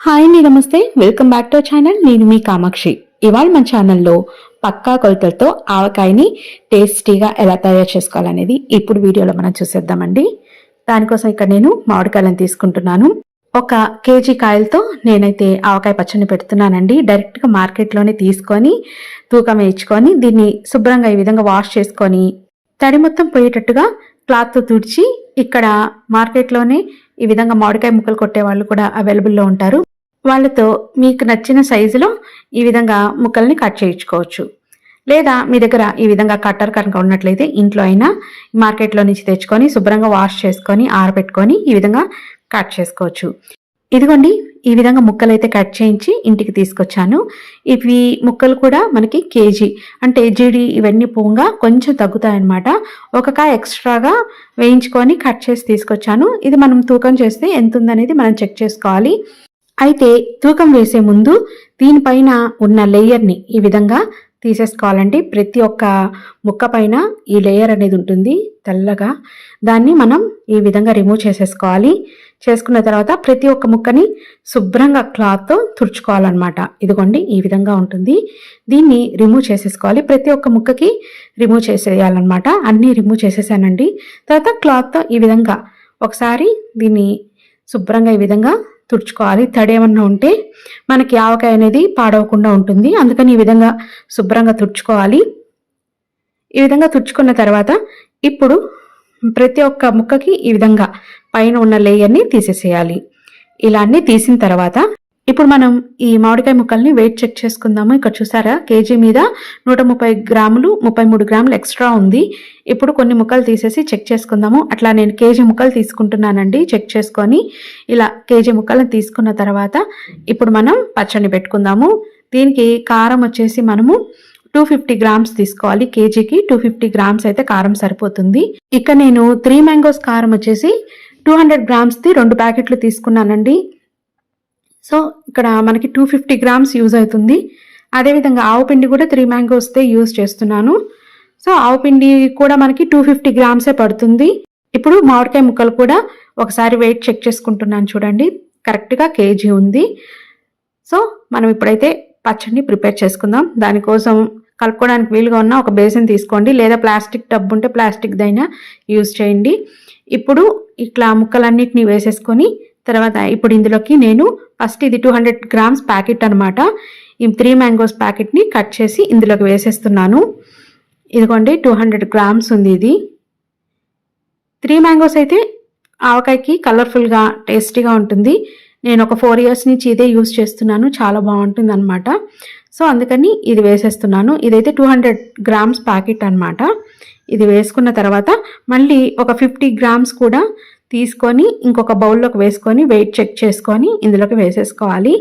Hi అండి నమస్తే. Welcome back to channel. నేను మీ కామాక్షి. ఇవాళ మన ఛానల్లో పక్కా కొలతలతో ఆవకాయని టేస్టీగా ఎలా తయారు చేసుకోవాలనేది ఇప్పుడు వీడియోలో మనం చూసేద్దామండి. దానికోసం ఇక్కడ నేను మామిడికాయలను తీసుకుంటున్నాను. ఒక కేజీ కాయలతో నేనైతే ఆవకాయ పచ్చడిని పెడుతున్నానండి. డైరెక్ట్గా మార్కెట్లోనే తీసుకొని తూకం వేయించుకొని దీన్ని శుభ్రంగా ఈ విధంగా వాష్ చేసుకొని తడి మొత్తం పోయేటట్టుగా క్లాత్తో తుడిచి ఇక్కడ మార్కెట్లోనే ఈ విధంగా మామిడికాయ ముక్కలు కొట్టే వాళ్ళు కూడా అవైలబుల్లో ఉంటారు. వాళ్ళతో మీకు నచ్చిన సైజులో ఈ విధంగా ముక్కల్ని కట్ చేయించుకోవచ్చు. లేదా మీ దగ్గర ఈ విధంగా కట్టర్ కనుక ఉన్నట్లయితే ఇంట్లో అయినా మార్కెట్లో నుంచి తెచ్చుకొని శుభ్రంగా వాష్ చేసుకొని ఆరబెట్టుకొని ఈ విధంగా కట్ చేసుకోవచ్చు. ఇదిగోండి ఈ విధంగా ముక్కలు అయితే కట్ చేయించి ఇంటికి తీసుకొచ్చాను. ఇవి ముక్కలు కూడా మనకి కేజీ అంటే జీడి ఇవన్నీ పోగా కొంచెం తగ్గుతాయన్నమాట. ఒక కాయ ఎక్స్ట్రాగా వేయించుకొని కట్ చేసి తీసుకొచ్చాను. ఇది మనం తూకం చేస్తే ఎంత ఉందనేది మనం చెక్ చేసుకోవాలి. అయితే తూకం వేసే ముందు దీనిపైన ఉన్న లేయర్ని ఈ విధంగా తీసేసుకోవాలండి. ప్రతి ఒక్క ముక్క పైన ఈ లేయర్ అనేది ఉంటుంది తెల్లగా. దాన్ని మనం ఈ విధంగా రిమూవ్ చేసేసుకోవాలి. చేసుకున్న తర్వాత ప్రతి ఒక్క ముక్కని శుభ్రంగా క్లాత్తో తుడుచుకోవాలన్నమాట. ఇదిగోండి ఈ విధంగా ఉంటుంది. దీన్ని రిమూవ్ చేసేసుకోవాలి. ప్రతి ఒక్క ముక్కకి రిమూవ్ చేసేయాలన్నమాట. అన్నీ రిమూవ్ చేసేసానండి. తర్వాత క్లాత్తో ఈ విధంగా ఒకసారి దీన్ని శుభ్రంగా ఈ విధంగా తుడుచుకోవాలి. తడి ఏమన్నా ఉంటే మనకి ఆవకాయ అనేది పాడవకుండా ఉంటుంది. అందుకని ఈ విధంగా శుభ్రంగా తుడుచుకోవాలి. ఈ విధంగా తుడుచుకున్న తర్వాత ఇప్పుడు ప్రతి ఒక్క ముక్కకి ఈ విధంగా పైన ఉన్న లేయర్ని తీసేసేయాలి. ఇలా అన్నీ తీసిన తర్వాత ఇప్పుడు మనం ఈ మామిడికాయ ముక్కల్ని వెయిట్ చెక్ చేసుకుందాము. ఇక్కడ చూసారా? కేజీ మీద నూట ముప్పై గ్రాములు ముప్పై మూడు గ్రాములు ఎక్స్ట్రా ఉంది. ఇప్పుడు కొన్ని ముక్కలు తీసేసి చెక్ చేసుకుందాము. అట్లా నేను కేజీ ముక్కలు తీసుకుంటున్నానండి. చెక్ చేసుకొని ఇలా కేజీ ముక్కలను తీసుకున్న తర్వాత ఇప్పుడు మనం పచ్చడి పెట్టుకుందాము. దీనికి కారం వచ్చేసి మనము టూ ఫిఫ్టీ గ్రామ్స్ తీసుకోవాలి. కేజీకి టూ ఫిఫ్టీ గ్రామ్స్ అయితే కారం సరిపోతుంది. ఇక నేను త్రీ మ్యాంగోస్ కారం వచ్చేసి టూ హండ్రెడ్ గ్రామ్స్ది రెండు ప్యాకెట్లు తీసుకున్నానండి. సో ఇక్కడ మనకి టూ ఫిఫ్టీ గ్రామ్స్ యూజ్ అవుతుంది. అదేవిధంగా ఆవు పిండి కూడా త్రీ మ్యాంగోస్దే యూజ్ చేస్తున్నాను. సో ఆవు పిండి కూడా మనకి టూ ఫిఫ్టీ గ్రామ్సే పడుతుంది. ఇప్పుడు మామిడికాయ ముక్కలు కూడా ఒకసారి వెయిట్ చెక్ చేసుకుంటున్నాను చూడండి. కరెక్ట్గా కేజీ ఉంది. సో మనం ఇప్పుడైతే పచ్చడిని ప్రిపేర్ చేసుకుందాం. దానికోసం కలుపుకోవడానికి వీలుగా ఉన్న ఒక బేసిన్ తీసుకోండి. లేదా ప్లాస్టిక్ టబ్ ఉంటే ప్లాస్టిక్దైనా యూజ్ చేయండి. ఇప్పుడు ఇట్లా ముక్కలన్నిటిని వేసేసుకొని తర్వాత ఇప్పుడు ఇందులోకి నేను ఫస్ట్ ఇది టూ హండ్రెడ్ గ్రామ్స్ ప్యాకెట్ అనమాట ఈ త్రీ మ్యాంగోస్ ప్యాకెట్ని కట్ చేసి ఇందులోకి వేసేస్తున్నాను. ఇదిగోండి టూ హండ్రెడ్ గ్రామ్స్ ఉంది ఇది. త్రీ మ్యాంగోస్ అయితే ఆవకాయకి కలర్ఫుల్గా టేస్టీగా ఉంటుంది. నేను ఒక ఫోర్ ఇయర్స్ నుంచి ఇదే యూస్ చేస్తున్నాను. చాలా బాగుంటుంది అనమాట సో అందుకని ఇది వేసేస్తున్నాను. ఇదైతే టూ హండ్రెడ్ గ్రామ్స్ ప్యాకెట్ అనమాట ఇది వేసుకున్న తర్వాత మళ్ళీ ఒక ఫిఫ్టీ గ్రామ్స్ కూడా తీసుకొని ఇంకొక బౌల్లోకి వేసుకొని వెయిట్ చెక్ చేసుకొని ఇందులోకి వేసేసుకోవాలి.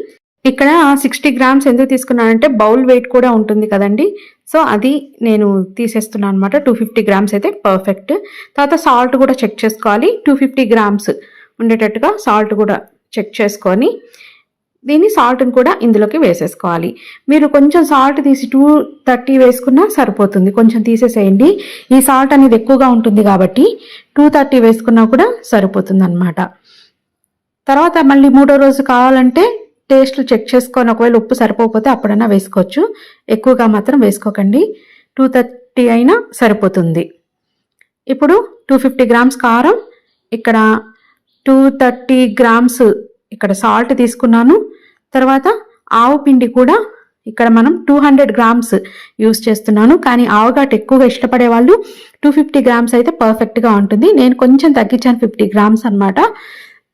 ఇక్కడ సిక్స్టీ గ్రామ్స్ ఎందుకు తీసుకున్నానంటే బౌల్ వెయిట్ కూడా ఉంటుంది కదండి. సో అది నేను తీసేస్తున్నాను అనమాట టూ ఫిఫ్టీ గ్రామ్స్ అయితే పర్ఫెక్ట్. తర్వాత సాల్ట్ కూడా చెక్ చేసుకోవాలి. టూ ఫిఫ్టీ గ్రామ్స్ ఉండేటట్టుగా సాల్ట్ కూడా చెక్ చేసుకొని దీన్ని సాల్ట్ని కూడా ఇందులోకి వేసేసుకోవాలి. మీరు కొంచెం సాల్ట్ తీసి టూ థర్టీ వేసుకున్నా సరిపోతుంది. కొంచెం తీసేసేయండి. ఈ సాల్ట్ అనేది ఎక్కువగా ఉంటుంది కాబట్టి టూ థర్టీ వేసుకున్నా కూడా సరిపోతుంది అనమాట తర్వాత మళ్ళీ మూడో రోజు కావాలంటే టేస్ట్లు చెక్ చేసుకొని ఒకవేళ ఉప్పు సరిపోకపోతే అప్పుడైనా వేసుకోవచ్చు. ఎక్కువగా మాత్రం వేసుకోకండి. టూ థర్టీ అయినా సరిపోతుంది. ఇప్పుడు టూ ఫిఫ్టీ గ్రామ్స్ కారం. ఇక్కడ టూ థర్టీ గ్రామ్స్ ఇక్కడ సాల్ట్ తీసుకున్నాను. తర్వాత ఆవు పిండి కూడా ఇక్కడ మనం టూ హండ్రెడ్ గ్రామ్స్ యూస్ చేస్తున్నాను. కానీ ఆవుగాటు ఎక్కువగా ఇష్టపడే వాళ్ళు టూ ఫిఫ్టీ గ్రామ్స్ అయితే పర్ఫెక్ట్గా ఉంటుంది. నేను కొంచెం తగ్గించాను ఫిఫ్టీ గ్రామ్స్ అనమాట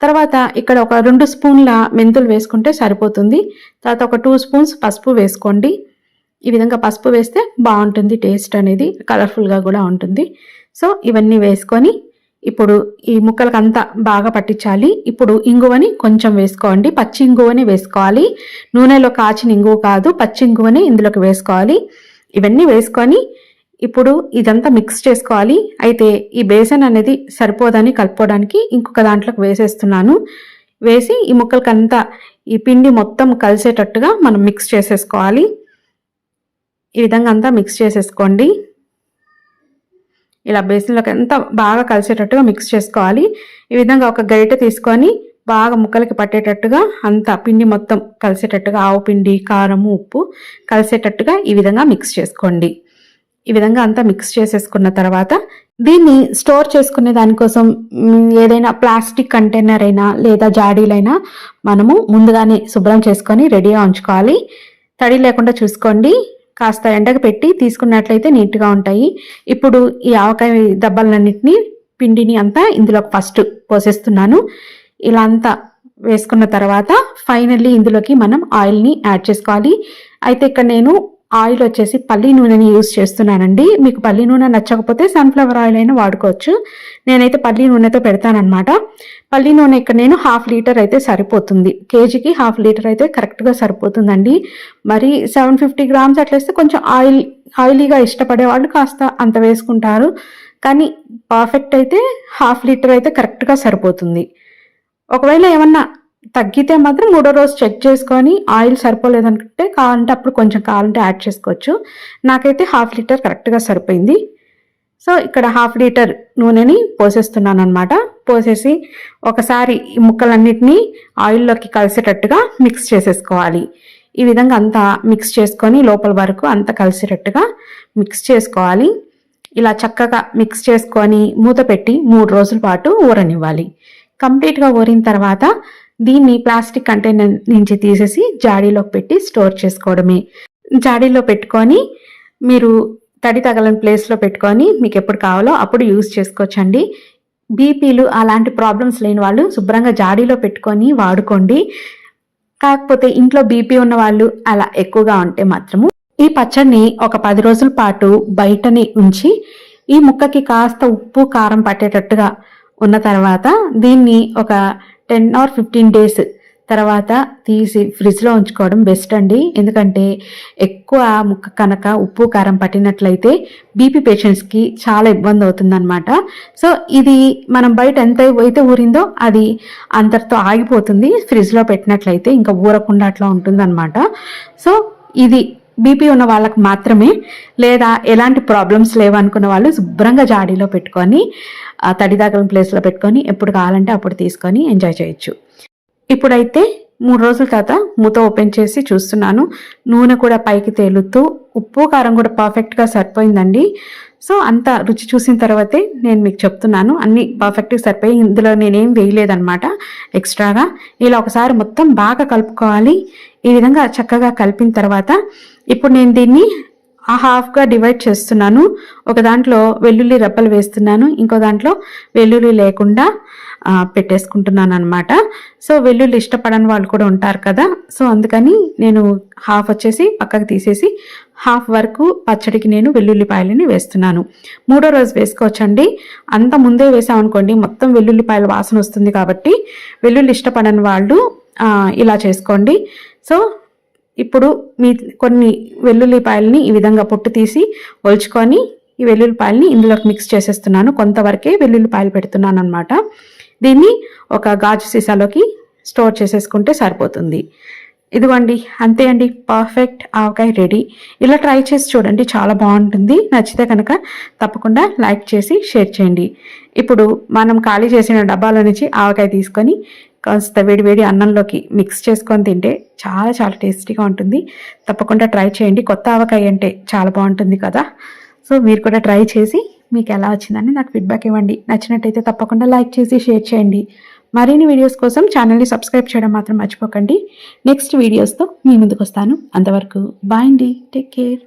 తర్వాత ఇక్కడ ఒక రెండు స్పూన్ల మెంతులు వేసుకుంటే సరిపోతుంది. తర్వాత ఒక టూ స్పూన్స్ పసుపు వేసుకోండి. ఈ విధంగా పసుపు వేస్తే బాగుంటుంది టేస్ట్ అనేది కలర్ఫుల్గా కూడా ఉంటుంది. సో ఇవన్నీ వేసుకొని ఇప్పుడు ఈ ముక్కలకు అంతా బాగా పట్టించాలి. ఇప్పుడు ఇంగువని కొంచెం వేసుకోండి. పచ్చి ఇంగువని వేసుకోవాలి. నూనెలో కాచిన ఇంగువ కాదు పచ్చి ఇంగువని ఇందులోకి వేసుకోవాలి. ఇవన్నీ వేసుకొని ఇప్పుడు ఇదంతా మిక్స్ చేసుకోవాలి. అయితే ఈ బేసన్ అనేది సరిపోదని కలుపుకోవడానికి ఇంకొక దాంట్లోకి వేసేస్తున్నాను. వేసి ఈ ముక్కలకంతా ఈ పిండి మొత్తం కలిసేటట్టుగా మనం మిక్స్ చేసేసుకోవాలి. ఈ విధంగా అంతా మిక్స్ చేసేసుకోండి. ఇలా బేసిన్లోకి ఎంత బాగా కలిసేటట్టుగా మిక్స్ చేసుకోవాలి. ఈ విధంగా ఒక గరిటె తీసుకొని బాగా ముక్కలకి పట్టేటట్టుగా అంత పిండి మొత్తం కలిసేటట్టుగా ఆవు పిండి కారము ఉప్పు కలిసేటట్టుగా ఈ విధంగా మిక్స్ చేసుకోండి. ఈ విధంగా అంతా మిక్స్ చేసేసుకున్న తర్వాత దీన్ని స్టోర్ చేసుకునే దానికోసం ఏదైనా ప్లాస్టిక్ కంటైనర్ అయినా లేదా జాడీలైనా మనము ముందుగానే శుభ్రం చేసుకొని రెడీగా ఉంచుకోవాలి. తడి లేకుండా చూసుకోండి. కాస్త ఎండకు పెట్టి తీసుకున్నట్లయితే నీట్గా ఉంటాయి. ఇప్పుడు ఈ ఆవకాయ దెబ్బలన్నింటినీ పిండిని అంతా ఇందులో ఫస్ట్ పోసేస్తున్నాను. ఇలా అంతా వేసుకున్న తర్వాత ఫైనల్లీ ఇందులోకి మనం ఆయిల్ని యాడ్ చేసుకోవాలి. అయితే ఇక్కడ నేను ఆయిల్ వచ్చేసి పల్లి నూనెని యూస్ చేస్తున్నానండి. మీకు పల్లి నూనె నచ్చకపోతే సన్ఫ్లవర్ ఆయిల్ అయినా వాడుకోవచ్చు. నేనైతే పల్లి నూనెతో పెడతానమాట పల్లి నూనె ఇక్కడ నేను హాఫ్ లీటర్ అయితే సరిపోతుంది. కేజీకి హాఫ్ లీటర్ అయితే కరెక్ట్గా సరిపోతుందండి. మరి సెవెన్ ఫిఫ్టీ గ్రామ్స్ అట్లేస్తే కొంచెం ఆయిల్ ఆయిలీగా ఇష్టపడే వాళ్ళు కాస్త అంత వేసుకుంటారు. కానీ పర్ఫెక్ట్ అయితే హాఫ్ లీటర్ అయితే కరెక్ట్గా సరిపోతుంది. ఒకవేళ ఏమన్నా తగ్గితే మాత్రం మూడో రోజు చెక్ చేసుకొని ఆయిల్ సరిపోలేదనుకుంటే కావాలంటే అప్పుడు కొంచెం కావాలంటే యాడ్ చేసుకోవచ్చు. నాకైతే హాఫ్ లీటర్ కరెక్ట్గా సరిపోయింది. సో ఇక్కడ హాఫ్ లీటర్ నూనెని పోసేస్తున్నాను అనమాట పోసేసి ఒకసారి ఈ ముక్కలన్నిటినీ ఆయిల్లోకి కలిసేటట్టుగా మిక్స్ చేసేసుకోవాలి. ఈ విధంగా అంతా మిక్స్ చేసుకొని లోపల వరకు అంతా కలిసేటట్టుగా మిక్స్ చేసుకోవాలి. ఇలా చక్కగా మిక్స్ చేసుకొని మూత పెట్టి మూడు రోజుల పాటు ఊరనివ్వాలి. కంప్లీట్గా ఊరిన తర్వాత దీన్ని ప్లాస్టిక్ కంటైనర్ నుంచి తీసేసి జాడీలోకి పెట్టి స్టోర్ చేసుకోవడమే. జాడీలో పెట్టుకొని మీరు తడి తగలని ప్లేస్లో పెట్టుకొని మీకు ఎప్పుడు కావాలో అప్పుడు యూజ్ చేసుకోవచ్చండి. బీపీలు అలాంటి ప్రాబ్లమ్స్ లేని వాళ్ళు శుభ్రంగా జాడీలో పెట్టుకొని వాడుకోండి. కాకపోతే ఇంట్లో బీపీ ఉన్న వాళ్ళు అలా ఎక్కువగా ఉంటే మాత్రము ఈ పచ్చడిని ఒక పది రోజుల పాటు బయటనే ఉంచి ఈ ముక్కకి కాస్త ఉప్పు కారం పట్టేటట్టుగా ఉన్న తర్వాత దీన్ని ఒక టెన్ ఆర్ ఫిఫ్టీన్ డేస్. తర్వాత తీసి ఫ్రిడ్జ్లో ఉంచుకోవడం బెస్ట్ అండి. ఎందుకంటే ఎక్కువ ముక్క కనుక ఉప్పు కారం పట్టినట్లయితే బీపీ పేషెంట్స్కి చాలా ఇబ్బంది అవుతుందన్నమాట. సో ఇది మనం బయట ఎంత అయితే ఊరిందో అది అంతటితో ఆగిపోతుంది. ఫ్రిడ్జ్లో పెట్టినట్లయితే ఇంకా ఊరకుండా అట్లా ఉంటుందన్నమాట. సో ఇది బీపీ ఉన్న వాళ్ళకు మాత్రమే లేదా ఎలాంటి ప్రాబ్లమ్స్ లేవు అనుకున్న వాళ్ళు శుభ్రంగా జాడీలో పెట్టుకొని ఆ తడి ప్లేస్లో పెట్టుకొని ఎప్పుడు కావాలంటే అప్పుడు తీసుకొని ఎంజాయ్ చేయొచ్చు. ఇప్పుడైతే మూడు రోజుల తర్వాత మూత ఓపెన్ చేసి చూస్తున్నాను. నూనె కూడా పైకి తేలుతూ ఉప్పు కారం కూడా పర్ఫెక్ట్గా సరిపోయిందండి. సో అంత రుచి చూసిన తర్వాతే నేను మీకు చెప్తున్నాను. అన్ని పర్ఫెక్ట్గా సరిపోయి ఇందులో నేనేం వేయలేదన్నమాట. ఎక్స్ట్రాగా ఇలా ఒకసారి మొత్తం బాగా కలుపుకోవాలి. ఈ విధంగా చక్కగా కలిపిన తర్వాత ఇప్పుడు నేను దీన్ని ఆ హాఫ్గా డివైడ్ చేస్తున్నాను. ఒక దాంట్లో వెల్లుల్లి రెప్పలు వేస్తున్నాను. ఇంకో దాంట్లో వెల్లుల్లి లేకుండా పెట్టేసుకుంటున్నాను అనమాట సో వెల్లుల్లి ఇష్టపడని వాళ్ళు కూడా ఉంటారు కదా. సో అందుకని నేను హాఫ్ వచ్చేసి పక్కకు తీసేసి హాఫ్ వరకు పచ్చడికి నేను వెల్లుల్లిపాయలని వేస్తున్నాను. మూడో రోజు వేసుకోవచ్చండి. అంత ముందే వేసామనుకోండి మొత్తం వెల్లుల్లిపాయల వాసన వస్తుంది కాబట్టి వెల్లుల్లి ఇష్టపడని వాళ్ళు ఇలా చేసుకోండి. సో ఇప్పుడు మీ కొన్ని వెల్లుల్లిపాయలని ఈ విధంగా పొట్టు తీసి ఒలుచుకొని ఈ వెల్లుల్లిపాయలని ఇందులోకి మిక్స్ చేసేస్తున్నాను. కొంతవరకే వెల్లుల్లిపాయలు పెడుతున్నాను అనమాట దీన్ని ఒక గాజు సీసాలోకి స్టోర్ చేసేసుకుంటే సరిపోతుంది. ఇదిగోండి అంతే అండి. పర్ఫెక్ట్ ఆవకాయ రెడీ. ఇలా ట్రై చేసి చూడండి చాలా బాగుంటుంది. నచ్చితే కనుక తప్పకుండా లైక్ చేసి షేర్ చేయండి. ఇప్పుడు మనం ఖాళీ చేసిన డబ్బాల నుంచి ఆవకాయ తీసుకొని కాస్త వేడి వేడి అన్నంలోకి మిక్స్ చేసుకొని తింటే చాలా చాలా టేస్టీగా ఉంటుంది. తప్పకుండా ట్రై చేయండి. కొత్త ఆవకాయ అంటే చాలా బాగుంటుంది కదా. సో మీరు కూడా ట్రై చేసి మీకు ఎలా వచ్చిందని నాకు ఫీడ్బ్యాక్ ఇవ్వండి. నచ్చినట్టయితే తప్పకుండా లైక్ చేసి షేర్ చేయండి. మరిన్ని వీడియోస్ కోసం ఛానల్ని సబ్స్క్రైబ్ చేయడం మాత్రం మర్చిపోకండి. నెక్స్ట్ వీడియోస్తో మీ ముందుకు వస్తాను. అంతవరకు బాయ్ అండి. Take care